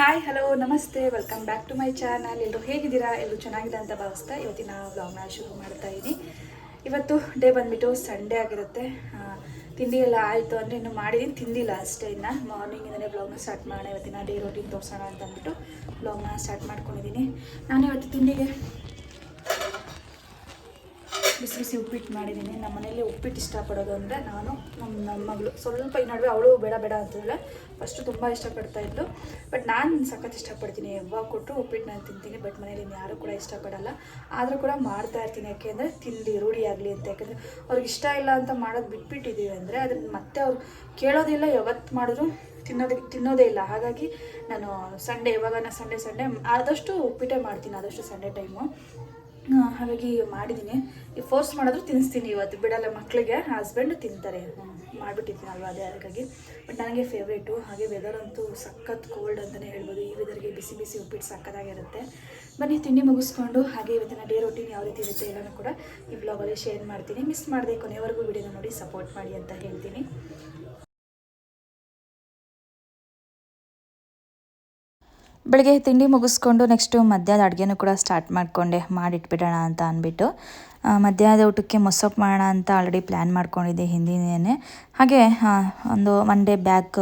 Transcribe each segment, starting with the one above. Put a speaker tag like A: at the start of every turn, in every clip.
A: Hi hello namaste welcome back to my channel ಎಲ್ಲರೂ ಹೇಗಿದ್ದೀರಾ? ಎಲ್ಲರೂ ಚೆನ್ನಾಗಿದೆ ಅಂತ ಭಾವಿಸ್ತಾ ಇವತ್ತಿನ ವ್ಲಾಗ್ನ ಶುರು ಮಾಡ್ತಾ ಇದ್ದೀನಿ ಇವತ್ತು ಡೇ ಬಂದುಬಿಟ್ಟು ಸಂಡೇ ಆಗಿರುತ್ತೆ. ತಿಂಡಿ ಎಲ್ಲ ಆಯಿತು ಅಂದರೆ ಇನ್ನು ಮಾಡಿದ್ದೀನಿ ತಿಂದಿಲ್ಲ ಅಷ್ಟೇ ಇನ್ನು. ಮಾರ್ನಿಂಗಿಂದಲೇ ಬ್ಲಾಗ್ನ ಸ್ಟಾರ್ಟ್ ಮಾಡೋಣ. ಇವತ್ತಿನ ಡೇ ರೋಟೀನ್ ತೋರಿಸೋಣ ಅಂತ ಅಂದ್ಬಿಟ್ಟು ಬ್ಲಾಗ್ನ ಸ್ಟಾರ್ಟ್ ಮಾಡ್ಕೊಂಡಿದ್ದೀನಿ ನಾನು ಇವತ್ತು ತಿಂಡಿಗೆ ಬಿಸಿ ಬಿಸಿ ಉಪ್ಪಿಟ್ಟು ಮಾಡಿದ್ದೀನಿ. ನಮ್ಮ ಮನೇಲಿ ಉಪ್ಪಿಟ್ಟು ಇಷ್ಟಪಡೋದು ಅಂದರೆ ನಾನು ನಮ್ಮ ನನ್ನ ಮಗಳು. ಸ್ವಲ್ಪ ಈ ನಡುವೆ ಅವಳು ಬೇಡ ಬೇಡ ಅಂತಿದ್ಳೆ ಫಸ್ಟು ತುಂಬ ಇಷ್ಟಪಡ್ತಾ ಇದ್ಲು. ಬಟ್ ನಾನು ಸಖತ್ ಇಷ್ಟಪಡ್ತೀನಿ. ಯಾವಾಗ ಕೊಟ್ಟರು ಉಪ್ಪಿಟ್ಟು ನಾನು ತಿಂತೀನಿ ಬಟ್ ಮನೇಲಿ ಯಾರು ಕೂಡ ಇಷ್ಟಪಡಲ್ಲ. ಆದರೂ ಕೂಡ ಮಾಡ್ತಾ ಇರ್ತೀನಿ. ಯಾಕೆಂದರೆ ತಿಂಡಿ, ರೂಢಿ ಆಗಲಿ ಅಂತ. ಯಾಕೆಂದರೆ ಅವ್ರಿಗೆ ಇಷ್ಟ ಇಲ್ಲ ಅಂತ ಮಾಡೋದು ಬಿಟ್ಬಿಟ್ಟಿದ್ದೀವಿ ಅಂದರೆ ಅದನ್ನ ಮತ್ತೆ ಅವ್ರು ಕೇಳೋದಿಲ್ಲ. ಯಾವತ್ತು ಮಾಡಿದ್ರು ತಿನ್ನೋದಕ್ಕೆ ತಿನ್ನೋದೇ ಇಲ್ಲ. ಹಾಗಾಗಿ ನಾನು ಸಂಡೇ ಇವಾಗ ನಾನು ಸಂಡೇ ಸಂಡೇ ಆದಷ್ಟು ಉಪ್ಪಿಟ್ಟೆ ಮಾಡ್ತೀನಿ. ಆದಷ್ಟು ಸಂಡೇ ಟೈಮು ಹಾಗಾಗಿ ಮಾಡಿದ್ದೀನಿ ಫೋರ್ಸ್ ಮಾಡಿದ್ರು ತಿನ್ನಿಸ್ತೀನಿ ಇವತ್ತು. ಬಿಡಲ್ಲ ಮಕ್ಕಳಿಗೆ ಹಸ್ಬೆಂಡು ತಿಂತಾರೆ. ಮಾಡಿಬಿಟ್ಟಿದ್ದೀನಿ ಅಲ್ವಾ ಅದೇ ಹಾಗಾಗಿ ಬಟ್ ನನಗೆ ಫೇವ್ರೇಟು ಹಾಗೆ ವೆದರ್ ಅಂತೂ ಸಖತ್ ಕೋಲ್ಡ್ ಅಂತಲೇ ಹೇಳ್ಬೋದು. ಈ ವೆದರ್ಗೆ ಬಿಸಿ ಬಿಸಿ ಉಪ್ಪಿಟ್ಟು ಸಖತ್ತಾಗಿರುತ್ತೆ. ಬನ್ನಿ, ತಿಂಡಿ ಮುಗಿಸ್ಕೊಂಡು ಹಾಗೆ ಇವತ್ತಿನ ಡೇ ರೊಟೀನ್ ಯಾವ ರೀತಿ ಇರುತ್ತೆ ಎಲ್ಲನೂ ಕೂಡ ಈ ಬ್ಲಾಗಲ್ಲಿ ಶೇರ್ ಮಾಡ್ತೀನಿ. ಮಿಸ್ ಮಾಡಿದೆ ಕೊನೆವರೆಗೂ ವಿಡಿಯೋನ ನೋಡಿ ಸಪೋರ್ಟ್ ಮಾಡಿ ಅಂತ ಹೇಳ್ತೀನಿ. ಬೆಳಗ್ಗೆ ತಿಂಡಿ ಮುಗಿಸ್ಕೊಂಡು ನೆಕ್ಸ್ಟು ಮಧ್ಯಾಹ್ನದ ಅಡುಗೆನೂ ಕೂಡ ಸ್ಟಾರ್ಟ್ ಮಾಡಿಕೊಂಡೆ ಮಾಡಿಟ್ಬಿಡೋಣ ಅಂತ ಅಂದ್ಬಿಟ್ಟು. ಮಧ್ಯಾಹ್ನದ ಊಟಕ್ಕೆ ಮೊಸಪ್ಪು ಮಾಡೋಣ ಅಂತ ಆಲ್ರೆಡಿ ಪ್ಲ್ಯಾನ್ ಮಾಡ್ಕೊಂಡಿದ್ದೆ ಹಿಂದಿನೇ ಹಾಗೆ ಒಂದು ಒನ್ ಡೇ ಬ್ಯಾಕ್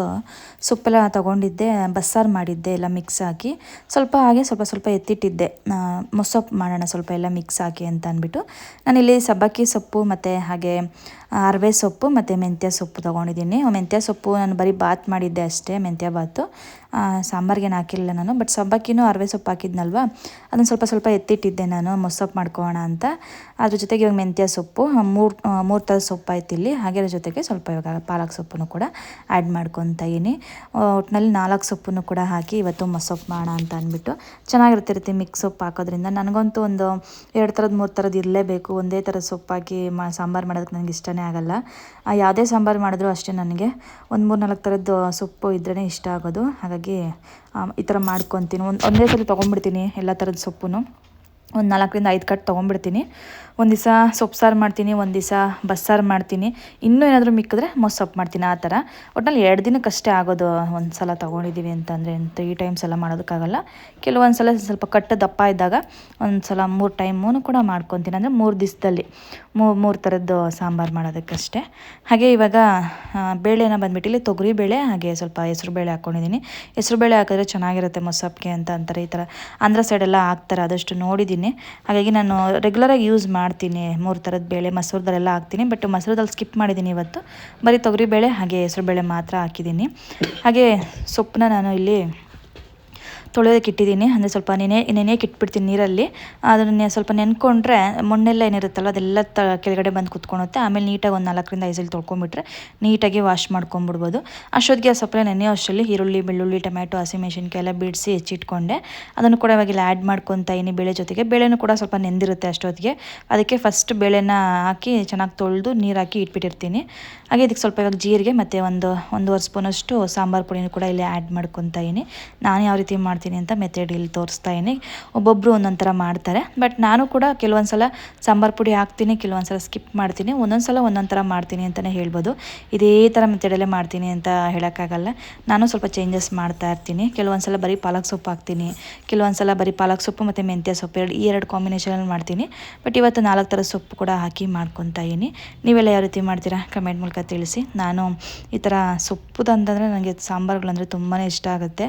A: ಸೊಪ್ಪೆಲ್ಲ ತೊಗೊಂಡಿದ್ದೆ, ಬಸ್ಸಾರು ಮಾಡಿದ್ದೆ ಎಲ್ಲ ಮಿಕ್ಸ್ ಹಾಕಿ ಸ್ವಲ್ಪ ಹಾಗೆ ಸ್ವಲ್ಪ ಸ್ವಲ್ಪ ಎತ್ತಿಟ್ಟಿದ್ದೆ. ಮೊಸಪ್ಪು ಮಾಡೋಣ ಸ್ವಲ್ಪ ಎಲ್ಲ ಮಿಕ್ಸ್ ಹಾಕಿ ಅಂತ ಅಂದ್ಬಿಟ್ಟು. ನಾನಿಲ್ಲಿ ಸಬ್ಬಕ್ಕಿ ಸೊಪ್ಪು ಮತ್ತು ಹಾಗೆ ಅರವೆ ಸೊಪ್ಪು ಮತ್ತು ಮೆಂತ್ಯ ಸೊಪ್ಪು ತೊಗೊಂಡಿದ್ದೀನಿ. ಮೆಂತ್ಯ ಸೊಪ್ಪು ನಾನು ಬರೀ ಬಾತ್ ಮಾಡಿದ್ದೆ ಅಷ್ಟೇ, ಮೆಂತ್ಯ ಬಾತು. ಸಾಂಬಾರ್ಗೇನು ಹಾಕಿರಲಿಲ್ಲ ನಾನು ಬಟ್ ಸಬ್ಬಕ್ಕಿನೂ ಅರವೆ ಸೊಪ್ಪು ಹಾಕಿದ್ನಲ್ವ? ಅದನ್ನು ಸ್ವಲ್ಪ ಸ್ವಲ್ಪ ಎತ್ತಿಟ್ಟಿದ್ದೆ ನಾನು ಮೊಸಪ್ಪು ಮಾಡ್ಕೊಳ್ಳೋಣ ಅಂತ. ಅದ್ರ ಜೊತೆಗೆ ಇವಾಗ ಮೆಂತ್ಯ ಸೊಪ್ಪು ಮೂರು ಮೂರು ಥರದ ಸೊಪ್ಪು ಆಯ್ತು ಇಲ್ಲಿ. ಹಾಗೆ ಅದ್ರ ಜೊತೆಗೆ ಸ್ವಲ್ಪ ಇವಾಗ ಪಾಲಕ್ ಸೊಪ್ಪನ್ನು ಕೂಡ ಆ್ಯಡ್ ಮಾಡ್ಕೊತಾ ಇದ್ದೀನಿ. ಒಟ್ಟಿನಲ್ಲಿ ನಾಲ್ಕು ಸೊಪ್ಪನ್ನು ಕೂಡ ಹಾಕಿ ಇವತ್ತು ಮೊಸೊಪ್ಪು ಮಾಡೋಣ ಅಂತ ಅಂದ್ಬಿಟ್ಟು. ಚೆನ್ನಾಗಿರ್ತಿರುತ್ತೆ ಮಿಕ್ಸ್ ಸೊಪ್ಪು ಹಾಕೋದ್ರಿಂದ. ನನಗಂತೂ ಒಂದು ಎರಡು ಥರದ, ಮೂರು ಥರದ್ದು ಇರಲೇಬೇಕು. ಒಂದೇ ಥರದ ಸೊಪ್ಪು ಹಾಕಿ ಮಾ, ಸಾಂಬಾರು ಮಾಡೋದಕ್ಕೆ ನನಗೆ ಇಷ್ಟನೇ ಆಗಲ್ಲ. ಯಾವುದೇ ಸಾಂಬಾರು ಮಾಡಿದ್ರೂ ಅಷ್ಟೇ ನನಗೆ. ಒಂದು ಮೂರು ನಾಲ್ಕು ಥರದ್ದು ಸೊಪ್ಪು ಇದ್ರೇ ಇಷ್ಟ ಆಗೋದು. ಹಾಗಾಗಿ ಈ ಥರ ಮಾಡ್ಕೊತೀನಿ. ಒಂದು, ಒಂದೇ ಸಲ ತೊಗೊಂಡ್ಬಿಡ್ತೀನಿ ಎಲ್ಲ ಥರದ ಸೊಪ್ಪು ಒಂದು ನಾಲ್ಕರಿಂದ ಐದು ಕಟ್ ತೊಗೊಂಡ್ಬಿಡ್ತೀನಿ. ಒಂದು ದಿವಸ ಸೊಪ್ಪು ಸಾರು ಮಾಡ್ತೀನಿ, ಒಂದು ದಿವಸ ಬಸ್ಸಾರು ಮಾಡ್ತೀನಿ. ಇನ್ನೂ ಏನಾದರೂ ಮಿಕ್ಕಿದ್ರೆ ಮೊಸಪ್ಪು ಮಾಡ್ತೀನಿ, ಆ ಥರ. ಒಟ್ನಲ್ಲಿ ಎರಡು ದಿನಕ್ಕಷ್ಟೇ ಆಗೋದು ಒಂದು ಸಲ ತೊಗೊಂಡಿದ್ದೀವಿ ಅಂತಂದರೆ ತ್ರೀ ಟೈಮ್ಸ್ ಎಲ್ಲ ಮಾಡೋದಕ್ಕಾಗಲ್ಲ. ಕೆಲವೊಂದು ಸಲ ಸ್ವಲ್ಪ ಕಟ್ಟು ದಪ್ಪ ಇದ್ದಾಗ ಒಂದು ಸಲ ಮೂರು ಟೈಮೂ ಕೂಡ ಮಾಡ್ಕೊತೀನಿ. ಅಂದರೆ ಮೂರು ದಿವಸದಲ್ಲಿ ಮೂರು ಥರದ್ದು ಸಾಂಬಾರು ಮಾಡೋದಕ್ಕಷ್ಟೇ. ಹಾಗೆ ಇವಾಗ ಬೇಳೆನ ಬಂದ್ಬಿಟ್ಟು ಇಲ್ಲಿ ತೊಗರಿ ಬೇಳೆ, ಹಾಗೆ ಸ್ವಲ್ಪ ಹೆಸ್ರು ಬೇಳೆ ಹಾಕ್ಕೊಂಡಿದ್ದೀನಿ ಹೆಸ್ರು ಬೇಳೆ ಹಾಕಿದ್ರೆ ಚೆನ್ನಾಗಿರುತ್ತೆ ಮೊಸಪ್ಪಿಗೆ ಅಂತ ಅಂತಾರೆ ಈ ಥರ. ಆಂಧ್ರ ಸೈಡೆಲ್ಲ ಹಾಕ್ತಾರೆ, ಆದಷ್ಟು ನೋಡಿದ್ದೀನಿ ಹಾಗಾಗಿ ನಾನು ರೆಗ್ಯುಲರಾಗಿ ಯೂಸ್ ಮಾಡ್ತೀನಿ, ಮೂರು ಥರದ ಬೇಳೆ ಮೊಸರುದಲ್ಲೆಲ್ಲ ಹಾಕ್ತೀನಿ. ಬಟ್ ಮೊಸರುದಲ್ಲಿ ಸ್ಕಿಪ್ ಮಾಡಿದ್ದೀನಿ ಇವತ್ತು. ಬರೀ ತೊಗರಿ ಬೇಳೆ, ಹಾಗೆ ಹೆಸ್ರು ಬೇಳೆ ಮಾತ್ರ ಹಾಕಿದ್ದೀನಿ. ಹಾಗೆ ಸೊಪ್ಪನ್ನ ನಾನು ಇಲ್ಲಿ ತೊಳೆಯೋದಕ್ಕೆ ಇಟ್ಟಿದ್ದೀನಿ. ಅಂದರೆ ಸ್ವಲ್ಪ ನೆನೆ ನೆನೆಯಕ್ಕೆ ಇಟ್ಬಿಡ್ತೀನಿ ನೀರಲ್ಲಿ. ಅದನ್ನ ಸ್ವಲ್ಪ ನೆನ್ಕೊಂಡ್ರೆ ಮಣ್ಣೆಲ್ಲ ಏನಿರುತ್ತಲ್ಲ ಅದೆಲ್ಲ ತ, ಕೆಳಗಡೆ ಬಂದು ಕುತ್ಕೊಳುತ್ತೆ. ಆಮೇಲೆ ನೀಟಾಗಿ ಒಂದು ನಾಲ್ಕರಿಂದ ಐಸಲ್ಲಿ ಸಲ ತೊಳ್ಕೊಂಬಿಟ್ರೆ ನೀಟಾಗಿ ವಾಶ್ ಮಾಡ್ಕೊಂಬಿಡ್ಬೋದು. ಅಷ್ಟೊತ್ತಿಗೆ ಸ್ವಲ್ಪ ನೆನೆ ಅಷ್ಟರಲ್ಲಿ ಈರುಳ್ಳಿ, ಬೆಳ್ಳುಳ್ಳಿ, ಟೊಮ್ಯಾಟೊ ಹಸಿಮೆಣಸಿನ್ಕಾಯಿ ಎಲ್ಲ ಬಿಡಿಸಿ ಹೆಚ್ಚಿಟ್ಕೊಂಡೆ. ಅದನ್ನು ಕೂಡ ಇವಾಗಿಲ್ಲ ಆ್ಯಡ್ ಮಾಡ್ಕೊತಾ ಇದ್ದೀನಿ ಬೇಳೆ ಜೊತೆಗೆ. ಬೇಳೆನೂ ಕೂಡ ಸ್ವಲ್ಪ ನೆಂದಿರುತ್ತೆ ಅಷ್ಟೊತ್ತಿಗೆ. ಅದಕ್ಕೆ ಫಸ್ಟ್ ಬೇಳೆನ ಹಾಕಿ ಚೆನ್ನಾಗಿ ತೊಳೆದು ನೀರು ಹಾಕಿ ಇಟ್ಬಿಟ್ಟಿರ್ತೀನಿ. ಹಾಗೆ ಇದಕ್ಕೆ ಸ್ವಲ್ಪ ಇವಾಗ ಜೀರಿಗೆ ಮತ್ತು ಒಂದು, ಒಂದೂವರೆ ಸ್ಪೂನಷ್ಟು ಸಾಂಬಾರು ಪುಡಿನೂ ಕೂಡ ಇಲ್ಲಿ ಆ್ಯಡ್ ಮಾಡ್ಕೊತಾ ಇದ್ದೀನಿ. ನಾನು ಯಾವ ರೀತಿ ಮಾಡ್ತೀನಿ ಅಂತ ಮೆಥಡ್ ಇಲ್ಲಿ ತೋರಿಸ್ತಾ ಇದ್ದೀನಿ. ಒಬ್ಬೊಬ್ಬರು ಒಂದೊಂದು ಥರ ಮಾಡ್ತಾರೆ. ಬಟ್ ನಾನು ಕೂಡ ಕೆಲವೊಂದು ಸಲ ಸಾಂಬಾರು ಪುಡಿ ಹಾಕ್ತೀನಿ ಕೆಲವೊಂದು ಸಲ ಸ್ಕಿಪ್ ಮಾಡ್ತೀನಿ. ಒಂದೊಂದು ಸಲ ಒಂದೊಂದು ಥರ ಮಾಡ್ತೀನಿ ಅಂತಲೇ ಹೇಳ್ಬೋದು. ಇದೇ ಥರ ಮೆಥಡಲ್ಲೇ ಮಾಡ್ತೀನಿ ಅಂತ ಹೇಳೋಕ್ಕಾಗಲ್ಲ. ನಾನು ಸ್ವಲ್ಪ ಚೇಂಜಸ್ ಮಾಡ್ತಾ ಇರ್ತೀನಿ. ಕೆಲವೊಂದು ಸಲ ಬರೀ ಪಾಲಕ್ ಸೊಪ್ಪು ಹಾಕ್ತೀನಿ. ಕೆಲವೊಂದು ಸಲ ಬರೀ ಪಾಲಕ್ ಸೊಪ್ಪು ಮತ್ತು ಮೆಂತ್ಯ ಸೊಪ್ಪು ಎರಡು, ಈ ಎರಡು ಕಾಂಬಿನೇಷನಲ್ಲಿ ಮಾಡ್ತೀನಿ. ಬಟ್ ಇವತ್ತು ನಾಲ್ಕು ಥರ ಸೊಪ್ಪು ಕೂಡ ಹಾಕಿ ಮಾಡ್ಕೊತಾ ಇದ್ದೀನಿ. ನೀವೆಲ್ಲ ಯಾವ ರೀತಿ ಮಾಡ್ತೀರಾ ಕಮೆಂಟ್ ಮೂಲಕ ತಿಳಿಸಿ. ನಾನು ಈ ಥರ ಸೊಪ್ಪುದಂತಂದರೆ ನನಗೆ ಸಾಂಬಾರುಗಳಂದರೆ ತುಂಬಾ ಇಷ್ಟ ಆಗುತ್ತೆ.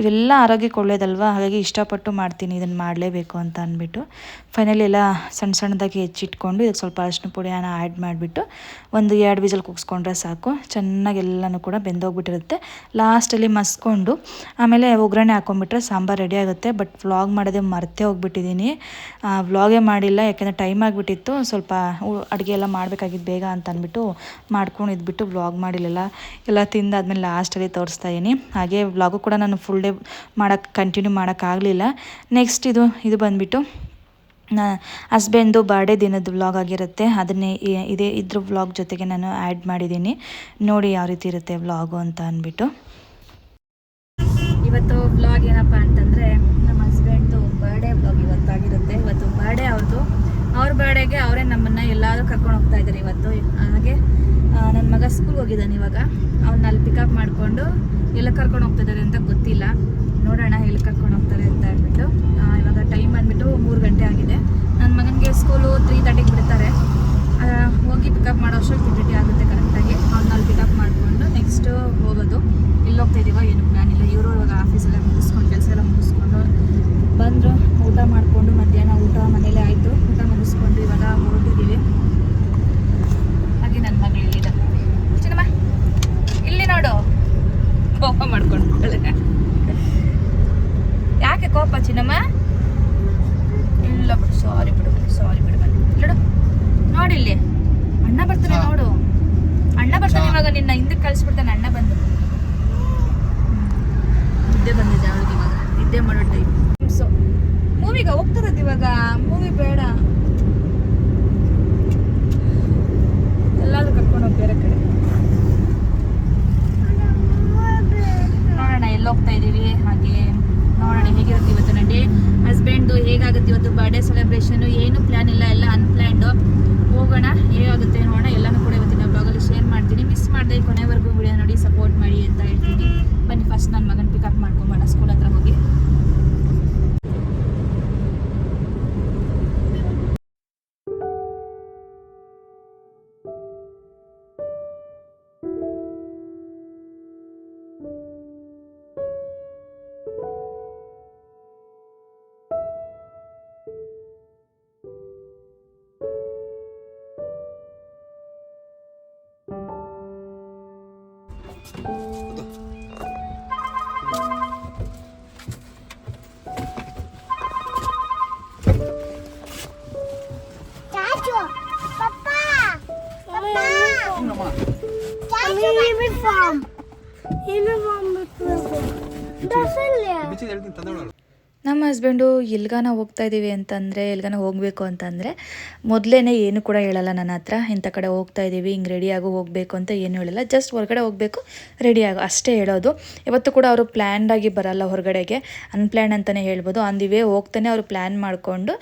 A: ಇವೆಲ್ಲ ಆರೋಗ್ಯಕ್ಕೆ ಹಾಗಾಗಿ ಇಷ್ಟಪಟ್ಟು ಮಾಡ್ತೀನಿ ಇದನ್ನು ಮಾಡಲೇಬೇಕು ಅಂತ ಅಂದ್ಬಿಟ್ಟು. ಫೈನಲಿ ಎಲ್ಲ ಸಣ್ಣ ಸಣ್ಣದಾಗಿ ಹೆಚ್ಚಿಟ್ಕೊಂಡು ಇದಕ್ಕೆ ಸ್ವಲ್ಪ ಅರಿಶಿನ ಪುಡಿಯನ್ನು ಆ್ಯಡ್ ಮಾಡಿಬಿಟ್ಟು ಒಂದು ಎರಡು ವಿಸಲ್ ಕುಗ್ಸ್ಕೊಂಡ್ರೆ ಸಾಕು. ಚೆನ್ನಾಗಿ ಎಲ್ಲನೂ ಕೂಡ ಬೆಂದೋಗ್ಬಿಟ್ಟಿರುತ್ತೆ. ಲಾಸ್ಟಲ್ಲಿ ಮಸ್ಕೊಂಡು ಆಮೇಲೆ ಒಗ್ಗರಣೆ ಹಾಕೊಂಡ್ಬಿಟ್ರೆ ಸಾಂಬಾರು ರೆಡಿ ಆಗುತ್ತೆ. ಬಟ್ ವ್ಲಾಗ್ ಮಾಡೋದೇ ಮರ್ತೇ ಹೋಗ್ಬಿಟ್ಟಿದ್ದೀನಿ. ವ್ಲಾಗೇ ಮಾಡಿಲ್ಲ, ಯಾಕೆಂದರೆ ಟೈಮ್ ಆಗಿಬಿಟ್ಟಿತ್ತು. ಸ್ವಲ್ಪ ಅಡುಗೆ ಎಲ್ಲ ಮಾಡಬೇಕಾಗಿದ್ದು ಬೇಗ ಅಂತ ಅಂದ್ಬಿಟ್ಟು ಮಾಡ್ಕೊಂಡು ಇದ್ಬಿಟ್ಟು ವ್ಲಾಗ್ ಮಾಡಿಲ್ಲ. ಎಲ್ಲ ತಿಂದಾದ್ಮೇಲೆ ಲಾಸ್ಟಲ್ಲಿ ತೋರಿಸ್ತಾ ಇದ್ದೀನಿ ಹಾಗೆ ವ್ಲಾಗು ಕೂಡ ನಾನು ಫುಲ್ ಡೇ ಮಾಡೋಕ್ಕೆ ಕಂಟಿನ್ಯೂ ಮಾಡೋಕ್ಕಾಗಲಿಲ್ಲ. ನೆಕ್ಸ್ಟ್ ಇದು ಇದು ಬಂದುಬಿಟ್ಟು, ನಾ, ಹಸ್ಬೆಂಡು ಬರ್ಡೇ ದಿನದ ವ್ಲಾಗ್ ಆಗಿರುತ್ತೆ. ಅದನ್ನೇ ಇದೇ ಇದ್ರ ವ್ಲಾಗ್ ಜೊತೆಗೆ ನಾನು ಆ್ಯಡ್ ಮಾಡಿದ್ದೀನಿ. ನೋಡಿ ಯಾವ ರೀತಿ ಇರುತ್ತೆ ವ್ಲಾಗು ಅಂತ ಅಂದ್ಬಿಟ್ಟು. ಇವತ್ತು ವ್ಲಾಗ್ ಏನಪ್ಪ ಅಂತಂದರೆ, ನಮ್ಮ ಹಸ್ಬೆಂಡ್ದು ಬರ್ಡೇ ವ್ಲಾಗ್ ಇವತ್ತಾಗಿರುತ್ತೆ. ಇವತ್ತು ಬರ್ಡೇ ಅವ್ರದ್ದು ಅವ್ರ ಬರ್ಡೇಗೆ ಅವರೇ ನಮ್ಮನ್ನು ಎಲ್ಲಾದರೂ ಕರ್ಕೊಂಡು ಹೋಗ್ತಾ ಇದ್ದಾರೆ ಇವತ್ತು. ಹಾಗೆ ನನ್ನ ಮಗ ಸ್ಕೂಲ್ಗೆ ಹೋಗಿದ್ದಾನೆ ಇವಾಗ. ಅವ್ನ ಪಿಕಪ್ ಮಾಡಿಕೊಂಡು, ಎಲ್ಲ ಕರ್ಕೊಂಡು ಹೋಗ್ತಾ ಇದ್ದಾರೆ ಅಂತ ಗೊತ್ತಿಲ್ಲ. ನೋಡೋಣ ಎಲ್ಲಿ ಕರ್ಕೊಂಡು ಹೋಗ್ತಾರೆ ಅಂತ ಹೇಳ್ಬಿಟ್ಟು ಇವಾಗ ಟೈಮ್ ಬಂದ್ಬಿಟ್ಟು ಮೂರು ಗಂಟೆ ಆಗಿದೆ. ನನ್ನ ಮಗನಿಗೆ ಸ್ಕೂಲು ತ್ರೀ ತರ್ಟಿಗೆ ಬಿಡ್ತಾರೆ. ಹೋಗಿ ಪಿಕಪ್ ಮಾಡೋ ಅಷ್ಟೊಂದು ಆಗುತ್ತೆ ಕರೆಕ್ಟಾಗಿ ಅವ್ನ ಅಲ್ಲಿ ಪಿಕಪ್ ಮಾಡಿಕೊಂಡು ನೆಕ್ಸ್ಟು ಹೋಗೋದು. ಇಲ್ಲಿ ಹೋಗ್ತಾ ಏನು ಪ್ಲ್ಯಾನ್ ಇಲ್ಲ. ಇವರು ಇವಾಗ ಆಫೀಸೆಲ್ಲ ಮುಗಿಸ್ಕೊಂಡು, ಕೆಲಸ ಎಲ್ಲ ಮುಗಿಸ್ಕೊಂಡು ಬಂದರು. ಊಟ ಮಾಡಿಕೊಂಡು ಮಧ್ಯಾಹ್ನ ಊಟ ಮನೇಲೇ ಆಯಿತು. ಊಟ ಮುಗಿಸ್ಕೊಂಡು ಇವಾಗ ಹೊರಟಿದ್ದೀವಿ ಹಾಗೆ ನನ್ನ ಮಗಳು ಇಲ್ಲಿದೆ ಚಿನ್ನಮ್ಮ ಇಲ್ಲಿ ನೋಡು ಕೋಪ ಮಾಡ್ಕೊಂಡು ಯಾಕೆ ಕೋಪ ಚಿನ್ನಮ್ಮ ಇಲ್ಲ ಬಿಡು ಸಾರಿ ಬಿಡು ಸಾರಿ ಬಿಡು ನೋಡಿಲ್ಲಿ ನೋಡಿ ಇಲ್ಲಿ. ಅಣ್ಣ ಬರ್ತಾನೆ ನೋಡು. ಅಣ್ಣ ಬರ್ತಾನೆ. ಇವಾಗ ನಿನ್ನ ಹಿಂದಕ್ಕೆ ಕಳಿಸ್ಬಿಡ್ತಾನೆ ಅಣ್ಣ ಬಂದು. ನಿದ್ದೆ ಬಂದಿದೆ ಅವಳಿಗೆ ಇವಾಗ. ನಿದ್ದೆ ಮಾಡೋ ಟೈಮ್ ಸೊ ಮೂವಿಗೆ ಹೋಗ್ತದದ್ದು ಇವಾಗ. ಮೂವಿ ಬೇಡ.
B: യൂണിഫോം
C: യൂണിഫോം വെക്കുന്നത് ഡസല്ലേ
A: ನಮ್ಮ ಹಸ್ಬೆಂಡು ಎಲ್ಗಾನ ಹೋಗ್ತಾ ಇದ್ದೀವಿ ಅಂತಂದರೆ, ಎಲ್ಗಾನ ಹೋಗಬೇಕು ಅಂತಂದರೆ ಮೊದಲೇ ಏನು ಕೂಡ ಹೇಳಲ್ಲ ನನ್ನ ಹತ್ರ. ಇಂಥ ಕಡೆ ಹೋಗ್ತಾ ಇದ್ದೀವಿ ಹಿಂಗೆ ರೆಡಿಯಾಗು ಹೋಗಬೇಕು ಅಂತ ಏನು ಹೇಳಲ್ಲ. ಜಸ್ಟ್ ಹೊರಗಡೆ ಹೋಗಬೇಕು ರೆಡಿಯಾಗು ಅಷ್ಟೇ ಹೇಳೋದು. ಇವತ್ತು ಕೂಡ ಅವರು ಪ್ಲ್ಯಾನ್ಡಾಗಿ ಬರಲ್ಲ ಹೊರಗಡೆಗೆ. ಅನ್ಪ್ಲ್ಯಾನ್ ಅಂತಲೇ ಹೇಳ್ಬೋದು. ಆನ್ ದಿ ವೇ ಹೋಗ್ತಾನೆ ಅವರು ಪ್ಲ್ಯಾನ್ ಮಾಡಿಕೊಂಡು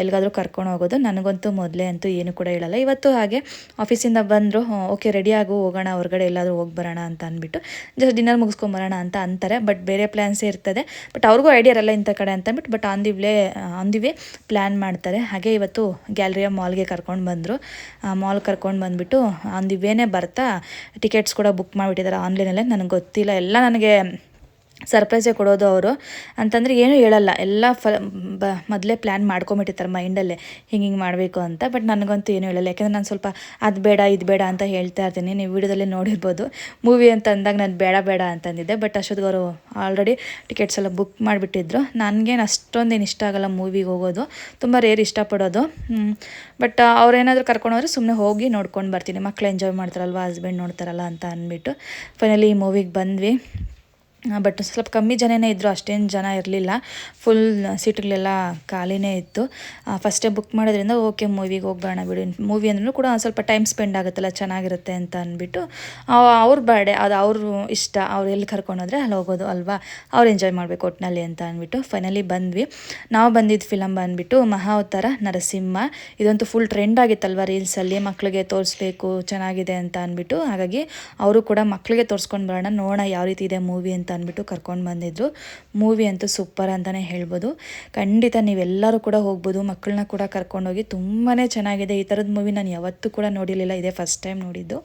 A: ಎಲ್ಲಿಗಾದರೂ ಕರ್ಕೊಂಡು ಹೋಗೋದು. ನನಗಂತೂ ಮೊದಲೇ ಅಂತೂ ಏನು ಕೂಡ ಹೇಳಲ್ಲ. ಇವತ್ತು ಹಾಗೆ ಆಫೀಸಿಂದ ಬಂದರು ಓಕೆ ರೆಡಿಯಾಗು ಹೋಗೋಣ, ಹೊರಗಡೆ ಎಲ್ಲಾದರೂ ಹೋಗಿ ಬರೋಣ ಅಂತ ಅಂದ್ಬಿಟ್ಟು ಜಸ್ಟ್ ಡಿನ್ನರ್ ಮುಗಿಸ್ಕೊಂಬರೋಣ ಅಂತ ಅಂತಾರೆ. ಬಟ್ ಬೇರೆ ಪ್ಲ್ಯಾನ್ಸೇ ಇರ್ತದೆ. ಬಟ್ ಅವ್ರಿಗೂ ಐಡಿಯಾ ಇರಲ್ಲ ಇಂಥ ಕಡೆ ಅಂತ ಅಂದ್ಬಿಟ್ಟು but on the way on the plan ಮಾಡ್ತಾರೆ. ಹಾಗೆ ಇವತ್ತು ಗ್ಯಾಲರಿಯ ಮಾಲ್ಗೆ ಕರ್ಕೊಂಡು ಬಂದರು. ಮಾಲ್ ಕರ್ಕೊಂಡು ಬಂದುಬಿಟ್ಟು ಆನ್ ದಿ ಬರ್ತಾ ಟಿಕೆಟ್ಸ್ ಕೂಡ ಬುಕ್ ಮಾಡಿಬಿಟ್ಟಿದ್ದಾರೆ ಆನ್ಲೈನಲ್ಲೇ ನನಗೆ ಗೊತ್ತಿಲ್ಲ. ಎಲ್ಲ ನನಗೆ ಸರ್ಪ್ರೈಸೇ ಕೊಡೋದು ಅವರು. ಅಂತಂದರೆ ಏನು ಹೇಳಲ್ಲ. ಎಲ್ಲ ಫ ಬ, ಮೊದಲೇ ಪ್ಲ್ಯಾನ್ ಮಾಡ್ಕೊಂಬಿಟ್ಟಿರ್ತಾರೆ ಮೈಂಡಲ್ಲೇ. ಹಿಂಗೆ ಹಿಂಗೆ ಮಾಡಬೇಕು ಅಂತ. ಬಟ್ ನನಗಂತೂ ಏನೂ ಹೇಳಲ್ಲ. ಯಾಕೆಂದರೆ ನಾನು ಸ್ವಲ್ಪ ಅದು ಬೇಡ, ಇದು ಬೇಡ ಅಂತ ಹೇಳ್ತಾ ಇರ್ತೀನಿ. ನೀವು ವಿಡಿಯೋದಲ್ಲಿ ನೋಡಿರ್ಬೋದು. ಮೂವಿ ಅಂತ ಅಂದಾಗ ನಾನು ಬೇಡ ಬೇಡ ಅಂತಂದಿದ್ದೆ. ಬಟ್ ಅಷ್ಟೊತ್ತಿಗೆ ಅವರು ಆಲ್ರೆಡಿ ಟಿಕೆಟ್ಸ್ ಎಲ್ಲ ಬುಕ್ ಮಾಡಿಬಿಟ್ಟಿದ್ರು. ನನಗೇನು ಅಷ್ಟೊಂದೇನು ಇಷ್ಟ ಆಗಲ್ಲ ಮೂವಿಗೆ ಹೋಗೋದು. ತುಂಬ ರೇರ್ ಇಷ್ಟಪಡೋದು. ಬಟ್ ಅವ್ರೇನಾದರೂ ಕರ್ಕೊಂಡೋದ್ರೆ ಸುಮ್ಮನೆ ಹೋಗಿ ನೋಡ್ಕೊಂಡು ಬರ್ತೀನಿ. ಮಕ್ಕಳು ಎಂಜಾಯ್ ಮಾಡ್ತಾರಲ್ವ ಹಸ್ಬೆಂಡ್ ನೋಡ್ತಾರಲ್ಲ ಅಂತ ಅಂದ್ಬಿಟ್ಟು. ಫೈನಲಿ ಈ ಮೂವಿಗೆ ಬಂದ್ವಿ. ಬಟ್ ಸ್ವಲ್ಪ ಕಮ್ಮಿ ಜನನೇ ಇದ್ದರು ಅಷ್ಟೇನು ಜನ ಇರಲಿಲ್ಲ. ಫುಲ್ ಸೀಟ್ಗಳೆಲ್ಲ ಖಾಲಿನೇ ಇತ್ತು. ಫಸ್ಟೇ ಬುಕ್ ಮಾಡೋದ್ರಿಂದ ಓಕೆ ಮೂವಿಗೆ ಹೋಗ್ಬೇಡ ಬಿಡು. ಮೂವಿ ಅಂದ್ರೂ ಕೂಡ ಸ್ವಲ್ಪ ಟೈಮ್ ಸ್ಪೆಂಡ್ ಆಗುತ್ತಲ್ಲ, ಚೆನ್ನಾಗಿರುತ್ತೆ ಅಂತ ಅಂದ್ಬಿಟ್ಟು ಅವ್ರ ಬರ್ಡೇ ಅದು ಅವ್ರ ಇಷ್ಟ, ಅವ್ರು ಎಲ್ಲಿ ಕರ್ಕೊಂಡೋದ್ರೆ ಅಲ್ಲಿ ಹೋಗೋದು ಅಲ್ವಾ? ಅವ್ರು ಎಂಜಾಯ್ ಮಾಡಬೇಕು ಒಟ್ಟಿನಲ್ಲಿ ಅಂತ ಅಂದ್ಬಿಟ್ಟು ಫೈನಲಿ ಬಂದ್ವಿ. ನಾವು ಬಂದಿದ್ದ ಫಿಲಮ್ ಬಂದ್ಬಿಟ್ಟು, ಮಹಾವತಾರ ನರಸಿಂಹ. ಇದಂತೂ ಫುಲ್ ಟ್ರೆಂಡ್ ಆಗಿತ್ತಲ್ವ ರೀಲ್ಸಲ್ಲಿ ಮಕ್ಕಳಿಗೆ ತೋರಿಸ್ಬೇಕು, ಚೆನ್ನಾಗಿದೆ ಅಂತ ಅಂದ್ಬಿಟ್ಟು, ಹಾಗಾಗಿ ಅವರು ಕೂಡ ಮಕ್ಕಳಿಗೆ ತೋರಿಸ್ಕೊಂಡು ಬರೋಣ, ನೋಡೋಣ ಯಾವ ರೀತಿ ಇದೆ ಮೂವಿ ಅಂತ ಅಂದ್ಬಿಟ್ಟು ಕರ್ಕೊಂಡು ಬಂದಿದ್ರು. ಮೂವಿ ಅಂತೂ ಸೂಪರ್ ಅಂತಲೇ ಹೇಳ್ಬೋದು. ಖಂಡಿತ ನೀವೆಲ್ಲರೂ ಕೂಡ ಹೋಗ್ಬೋದು. ಮಕ್ಕಳನ್ನ ಕೂಡ ಕರ್ಕೊಂಡೋಗಿ ತುಂಬಾ ಚೆನ್ನಾಗಿದೆ. ಈ ಥರದ ಮೂವಿ ನಾನು ಯಾವತ್ತೂ ಕೂಡ ನೋಡಿರಲಿಲ್ಲ. ಇದೇ ಫಸ್ಟ್ ಟೈಮ್ ನೋಡಿದ್ದು.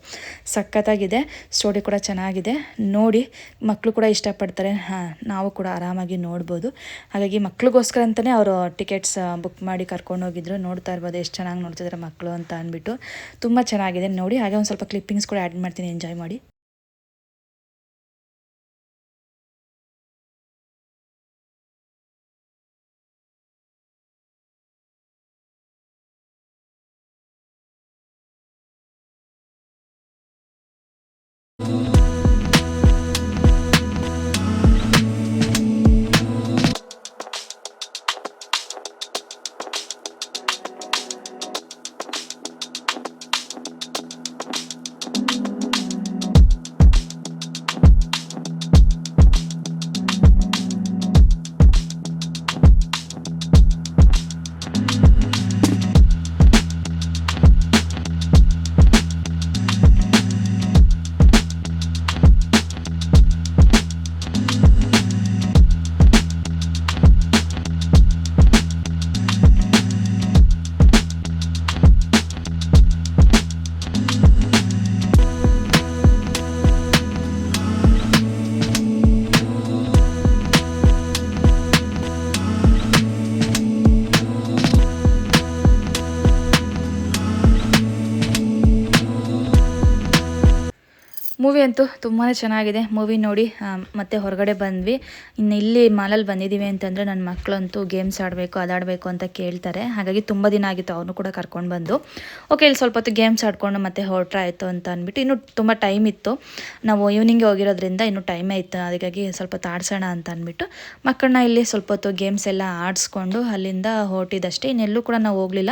A: ಸಖತ್ತಾಗಿದೆ. ಸ್ಟೋರಿ ಕೂಡ ಚೆನ್ನಾಗಿದೆ. ನೋಡಿ ಮಕ್ಕಳು ಕೂಡ ಇಷ್ಟಪಡ್ತಾರೆ. ಹಾಂ, ನಾವು ಕೂಡ ಆರಾಮಾಗಿ ನೋಡ್ಬೋದು. ಹಾಗಾಗಿ ಮಕ್ಳಿಗೋಸ್ಕರ ಅಂತಲೇ ಅವರು ಟಿಕೆಟ್ಸ್ ಬುಕ್ ಮಾಡಿ ಕರ್ಕೊಂಡು ಹೋಗಿದ್ರು ನೋಡ್ತಾ ಇರ್ಬೋದು, ಎಷ್ಟು ಚೆನ್ನಾಗಿ ನೋಡ್ತಿದ್ದಾರೆ ಮಕ್ಕಳು ಅಂತ ಅಂದ್ಬಿಟ್ಟು. ತುಂಬ ಚೆನ್ನಾಗಿದೆ. ನೋಡಿ, ಹಾಗೆ ಒಂದು ಸ್ವಲ್ಪ ಕ್ಲಿಪ್ಪಿಂಗ್ಸ್ ಕೂಡ ಆ್ಯಡ್ ಮಾಡ್ತೀನಿ. ಎಂಜಾಯ್ ಮಾಡಿ. ಅಂತೂ ತುಂಬಾ ಚೆನ್ನಾಗಿದೆ. ಮೂವಿ ನೋಡಿ ಮತ್ತೆ ಹೊರಗಡೆ ಬಂದ್ವಿ. ಇನ್ನು ಇಲ್ಲಿ ಮಾಲಲ್ಲಿ ಬಂದಿದ್ದೀವಿ ಅಂತಂದರೆ ನನ್ನ ಮಕ್ಕಳಂತೂ ಗೇಮ್ಸ್ ಆಡಬೇಕು, ಅದಾಡಬೇಕು ಅಂತ ಕೇಳ್ತಾರೆ. ಹಾಗಾಗಿ ತುಂಬ ದಿನ ಆಗಿತ್ತು ಅವನು ಕೂಡ ಕರ್ಕೊಂಡು ಬಂದು. ಓಕೆ, ಇಲ್ಲಿ ಸ್ವಲ್ಪ ಹೊತ್ತು ಗೇಮ್ಸ್ ಆಡ್ಕೊಂಡು ಮತ್ತೆ ಹೊರಟ್ರೆ ಆಯಿತು ಅಂತ ಅಂದ್ಬಿಟ್ಟು ಇನ್ನೂ ತುಂಬ ಟೈಮ್ ಇತ್ತು. ನಾವು ಈವ್ನಿಂಗ್ ಹೋಗಿರೋದ್ರಿಂದ ಇನ್ನೂ ಟೈಮೇ ಇತ್ತು. ಅದಕ್ಕಾಗಿ ಸ್ವಲ್ಪ ತಾಡ್ಸೋಣ ಅಂತ ಅಂದ್ಬಿಟ್ಟು ಮಕ್ಕಳನ್ನ ಇಲ್ಲಿ ಸ್ವಲ್ಪ ಹೊತ್ತು ಗೇಮ್ಸ್ ಎಲ್ಲ ಆಡಿಸ್ಕೊಂಡು ಅಲ್ಲಿಂದ ಹೊರಟಿದ್ದಷ್ಟೇ. ಇನ್ನೆಲ್ಲೂ ಕೂಡ ನಾವು ಹೋಗಲಿಲ್ಲ.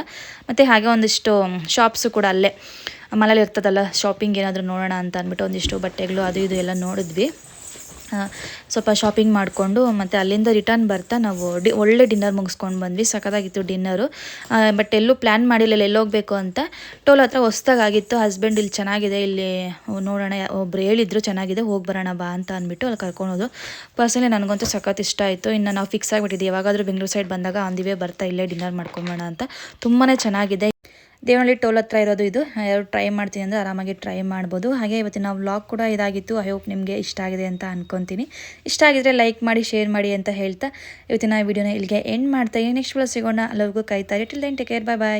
A: ಮತ್ತು ಹಾಗೆ ಒಂದಿಷ್ಟು ಶಾಪ್ಸು ಕೂಡ ಅಲ್ಲೇ ಮನೇಲಿ ಇರ್ತದಲ್ಲ ಶಾಪಿಂಗ್ ಏನಾದರೂ ನೋಡೋಣ ಅಂತ ಅಂದ್ಬಿಟ್ಟು ಒಂದಿಷ್ಟು ಬಟ್ಟೆಗಳು ಅದು ಇದು ಎಲ್ಲ ನೋಡಿದ್ವಿ. ಸ್ವಲ್ಪ ಶಾಪಿಂಗ್ ಮಾಡಿಕೊಂಡು ಮತ್ತು ಅಲ್ಲಿಂದ ರಿಟರ್ನ್ ಬರ್ತಾ ನಾವು ಡಿ, ಒಳ್ಳೆ ಡಿನ್ನರ್ ಮುಗಿಸ್ಕೊಂಡು ಬಂದ್ವಿ. ಸಖತ್ತಾಗಿತ್ತು ಡಿನ್ನರು ಬಟ್ ಎಲ್ಲೂ ಪ್ಲ್ಯಾನ್ ಮಾಡಿಲ್ಲ ಎಲ್ಲಿ ಹೋಗಬೇಕು ಅಂತ. ಟೋಲ್ ಹತ್ರ ಹೊಸ್ದಾಗಿತ್ತು ಹಸ್ಬೆಂಡ್ ಇಲ್ಲಿ ಚೆನ್ನಾಗಿದೆ, ಇಲ್ಲಿ ನೋಡೋಣ, ಒಬ್ರು ಹೇಳಿದ್ರು ಚೆನ್ನಾಗಿದೆ, ಹೋಗಿ ಬರೋಣ ಬಾ ಅಂತ ಅಂದ್ಬಿಟ್ಟು ಅಲ್ಲಿ ಕರ್ಕೊಳೋದು ಪರ್ಸನಲಿ ನನಗಂತೂ ಸಖತ್ ಇಷ್ಟ ಆಯಿತು. ಇನ್ನು ನಾವು ಫಿಕ್ಸ್ ಆಗಿಬಿಟ್ಟಿದ್ವಿ. ಯಾವಾಗಾದರೂ ಬೆಂಗಳೂರು ಸೈಡ್ ಬಂದಾಗ ಆನ್ ದಿ ವೇ ಬರ್ತಾ ಇಲ್ಲೇ ಡಿನ್ನರ್ ಮಾಡ್ಕೊಂಬೋಣ ಅಂತ. ತುಂಬಾ ಚೆನ್ನಾಗಿದೆ. ದೇವನಹಳ್ಳಿ ಟೋಲ್ ಹತ್ರ ಇರೋದು ಇದು. ಯಾರು ಟ್ರೈ ಮಾಡ್ತೀನಿ ಅಂದರೆ ಆರಾಮಾಗಿ ಟ್ರೈ ಮಾಡ್ಬೋದು. ಹಾಗೆ ಇವತ್ತಿನ ವ್ಲಾಗ್ ಕೂಡ ಇದಾಗಿತ್ತು. ಐ ಹೋಪ್ ನಿಮಗೆ ಇಷ್ಟ ಆಗಿದೆ ಅಂತ ಅನ್ಕೊತೀನಿ. ಇಷ್ಟ ಆಗಿದ್ರೆ ಲೈಕ್ ಮಾಡಿ ಶೇರ್ ಮಾಡಿ ಅಂತ ಹೇಳ್ತಾ ಇವತ್ತಿನ ವಿಡಿಯೋನ ಇಲ್ಲಿಗೆ ಎಂಡ್ ಮಾಡ್ತಾ ನೆಕ್ಸ್ಟ್ ವಿಡಿಯೋ ಸಿಗೋಣ. ಅಲ್ಲವರೆಗೂ ಕಾಯ್ತಾರೆ till then take care bye bye